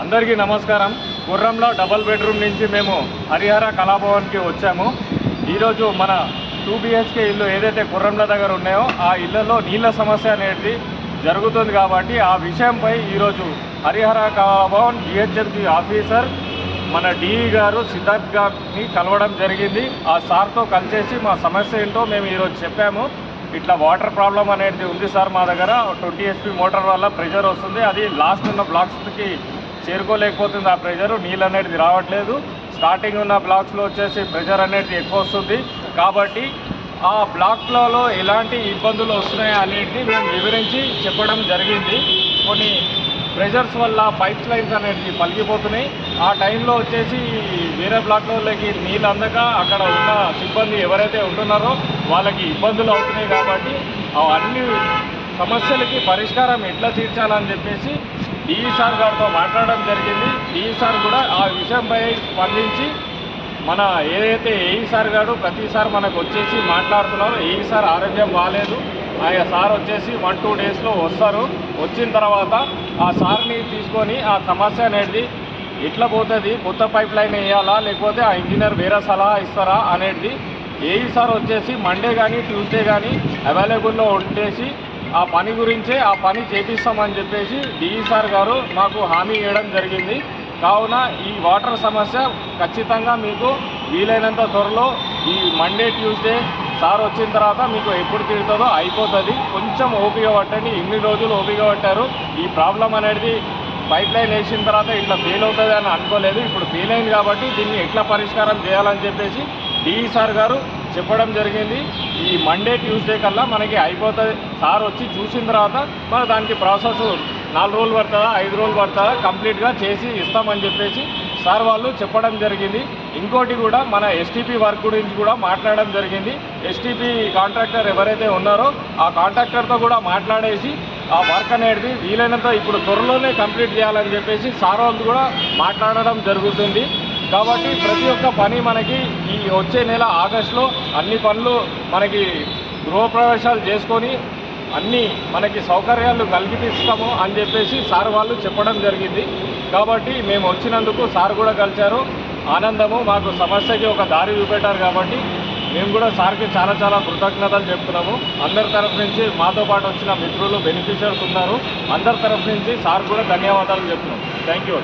అందరికీ నమస్కారం. గుర్రంలో double bedroom నుంచి మేము హరిహర కళాభవన్కి వచ్చాము. ఈరోజు మన టూ బిహెచ్కే ఇల్లు ఏదైతే గుర్రంల దగ్గర ఉన్నాయో ఆ ఇళ్ళలో నీళ్ళ సమస్య అనేది జరుగుతుంది కాబట్టి ఆ విషయంపై ఈరోజు హరిహర కళాభవన్ జిహెచ్ఎంసీ ఆఫీసర్ మన డిఈ గారు సిద్ధార్థ్ గారిని కలవడం జరిగింది. ఆ సార్తో కలిసేసి మా సమస్య ఏంటో మేము ఈరోజు చెప్పాము. ఇట్లా వాటర్ ప్రాబ్లం అనేది ఉంది సార్ మా దగ్గర. ట్వంటీ హెచ్పి మోటార్ వల్ల ప్రెషర్ వస్తుంది. అది లాస్ట్ ఉన్న బ్లాక్స్కి చేరుకోలేకపోతుంది ఆ ప్రెషర్ నీళ్ళు అనేది రావట్లేదు. స్టార్టింగ్ ఉన్న బ్లాక్స్లో వచ్చేసి ప్రెషర్ అనేది ఎక్కువ వస్తుంది. కాబట్టి ఆ బ్లాక్లలో ఎలాంటి ఇబ్బందులు వస్తున్నాయి అనేది మేము వివరించి చెప్పడం జరిగింది. కొన్ని ప్రెషర్స్ వల్ల పైప్ లైన్స్ అనేటివి పలిగిపోతున్నాయి. ఆ టైంలో వచ్చేసి వేరే బ్లాక్లోకి నీళ్ళు అందక అక్కడ ఉన్న సిబ్బంది ఎవరైతే ఉంటున్నారో వాళ్ళకి ఇబ్బందులు అవుతున్నాయి కాబట్టి అన్ని సమస్యలకి పరిష్కారం ఎట్లా తీర్చాలని చెప్పేసి డిఈ సార్ గారితో మాట్లాడడం జరిగింది. డిఈ సార్ కూడా ఆ విషయంపై స్పందించి మన ఏదైతే ఏఈ సార్ గారు ప్రతిసారి మనకు వచ్చేసి మాట్లాడుతున్నారు ఏఈ సార్ ఆరోగ్యం బాగాలేదు ఆయన సార్ వచ్చేసి వన్ టూ డేస్లో వస్తారు. వచ్చిన తర్వాత ఆ సార్ని తీసుకొని ఆ సమస్య అనేది ఎట్లా పోతుంది? కొత్త పైప్ లైన్ వేయాలా? లేకపోతే ఆ ఇంజనీర్ వేరే సలహా ఇస్తారా? అనేది ఏఈ సార్ వచ్చేసి మండే కానీ ట్యూస్డే కానీ అవైలబుల్లో ఉండేసి ఆ పని గురించే ఆ పని చేపిస్తామని చెప్పేసి డిఈ సార్ గారు మాకు హామీ ఇవ్వడం జరిగింది. కావున ఈ వాటర్ సమస్య ఖచ్చితంగా మీకు వీలైనంత త్వరలో ఈ మండే ట్యూస్డే సార్ వచ్చిన తర్వాత మీకు ఎప్పుడు తీరుతుందో అయిపోతుంది. కొంచెం ఓపిక పట్టండి. ఇన్ని రోజులు ఓపిక పట్టారు. ఈ ప్రాబ్లం అనేది పైప్ లైన్ వేసిన తర్వాత ఇట్లా ఫెయిల్ అవుతుంది అని అనుకోలేదు. ఇప్పుడు ఫెయిల్ అయింది కాబట్టి దీన్ని ఎట్లా పరిష్కారం చేయాలని చెప్పేసి డిఈ సార్ గారు చెప్పడం జరిగింది. ఈ మండే ట్యూస్డే కల్లా మనకి అయిపోతుంది. సార్ వచ్చి చూసిన తర్వాత మన దానికి ప్రాసెస్ నాలుగు రోజులు పడుతుందా ఐదు రోజులు పడుతుందా కంప్లీట్గా చేసి ఇస్తామని చెప్పేసి సార్ వాళ్ళు చెప్పడం జరిగింది. ఇంకోటి కూడా మన ఎస్టీపీ వర్క్ గురించి కూడా మాట్లాడడం జరిగింది. ఎస్టీపీ కాంట్రాక్టర్ ఎవరైతే ఉన్నారో ఆ కాంట్రాక్టర్తో కూడా మాట్లాడేసి ఆ వర్క్ అనేది వీలైనంత ఇప్పుడు త్వరలోనే కంప్లీట్ చేయాలని చెప్పేసి సార్ వాళ్ళు కూడా మాట్లాడడం జరుగుతుంది. కాబట్టి ప్రతి ఒక్క పని మనకి ఈ వచ్చే నెల ఆగస్టులో అన్ని పనులు మనకి గృహప్రవేశాలు చేసుకొని అన్ని మనకి సౌకర్యాలు కల్పిస్తాము అని చెప్పేసి సార్ వాళ్ళు చెప్పడం జరిగింది. కాబట్టి మేము వచ్చినందుకు సార్ కూడా కలిశారు. ఆనందము మాకు సమస్యకి ఒక దారి చూపెట్టారు కాబట్టి మేము కూడా సార్కి చాలా చాలా కృతజ్ఞతలు చెప్తున్నాము. అందరి తరఫు నుంచి మాతో పాటు వచ్చిన మిత్రులు బెనిఫిషియర్స్ ఉన్నారు. అందరి తరఫు నుంచి సార్ కూడా ధన్యవాదాలు చెప్తున్నాం థ్యాంక్ యూ